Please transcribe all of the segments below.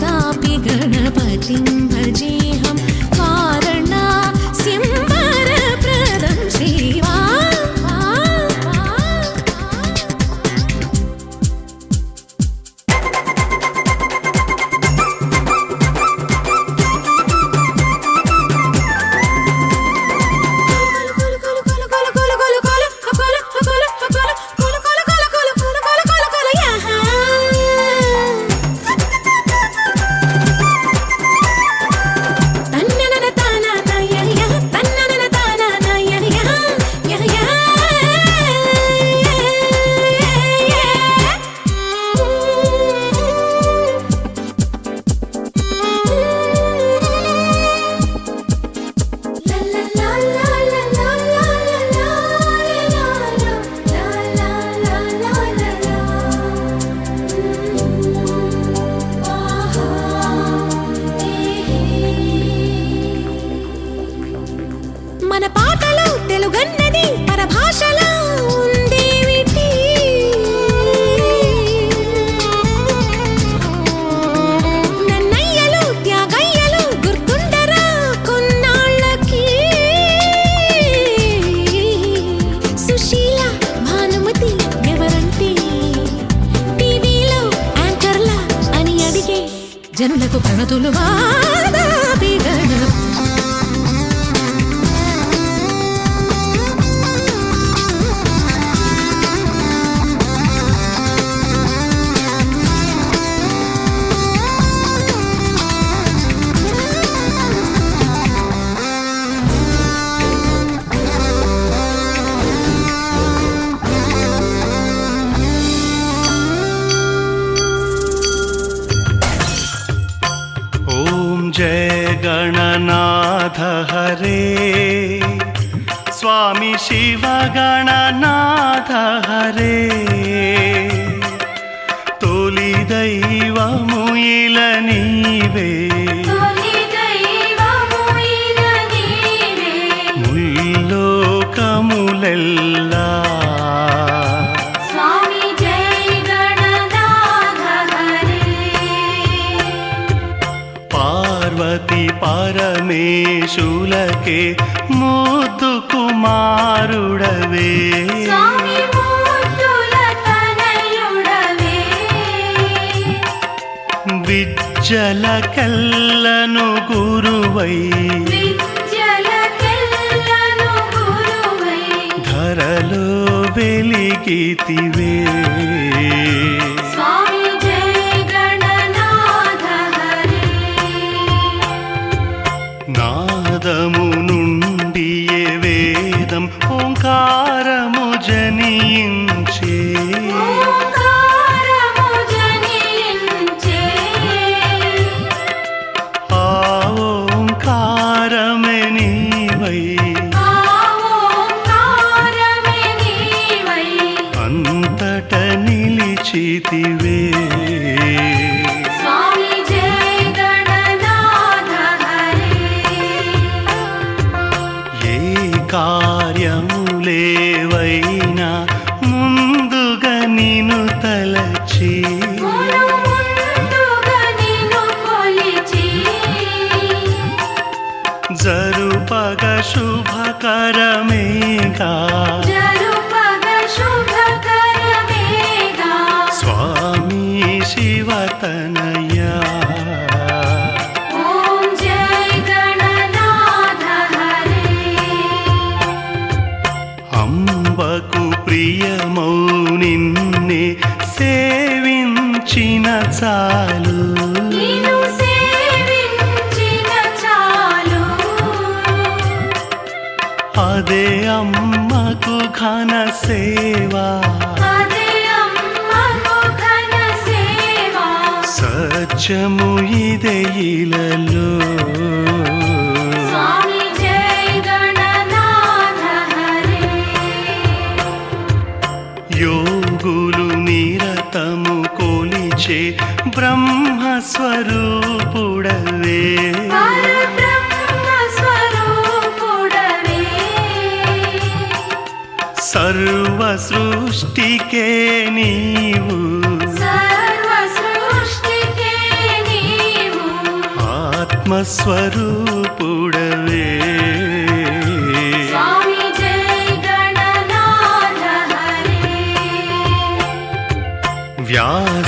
తాపి గణపతింబ जय गणनाथ हरे स्वामी शिव गणनाथ हरे तोलि दैवमुयिल नीवे విజ్జలకెల్లను గురువై. ధరలో వెలిగితివే. నాదము నుండియే వేదం ఓంకారము జనించే. చాలు. అదే అమ్మకు ఘన సేవా. సత్యము ఇదే ఇలలో. రక్షించే బ్రహ్మస్వరూపుడవే. సర్వ సృష్టికే నీవు. ఆత్మస్వరూపుడ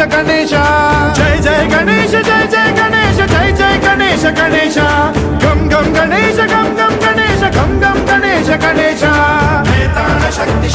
గణేశ గణేశ జై జై గణేశ జై జై గణేశ జై జై గణేశ గణేశ గం గం గణేశ గం గం గణేశ గం గం గణేశ గణేశ శక్తి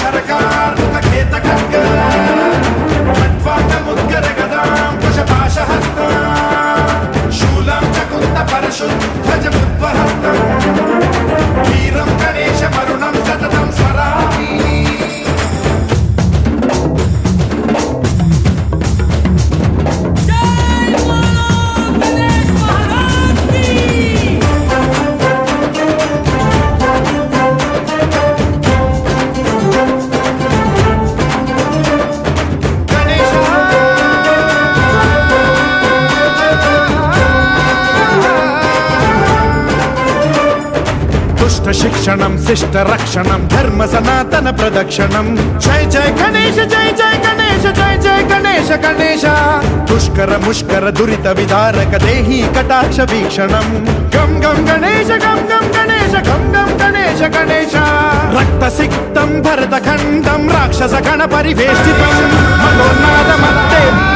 శిష్ట రక్షణం ధర్మ సనాతన ప్రదక్షిణం. జై జై గణేష జై జై గణేష జై జై గణేష గణేష. పుష్కర ముష్కర దురిత విదారక దేహి కటాక్ష వీక్షణం. గం గం గణేష గం గం గణేష గం గం గణేష గణేష. రక్త సిక్తం భరత ఖండం రాక్షస గణ పరివేష్టితం. మనోన్నాదమత్తే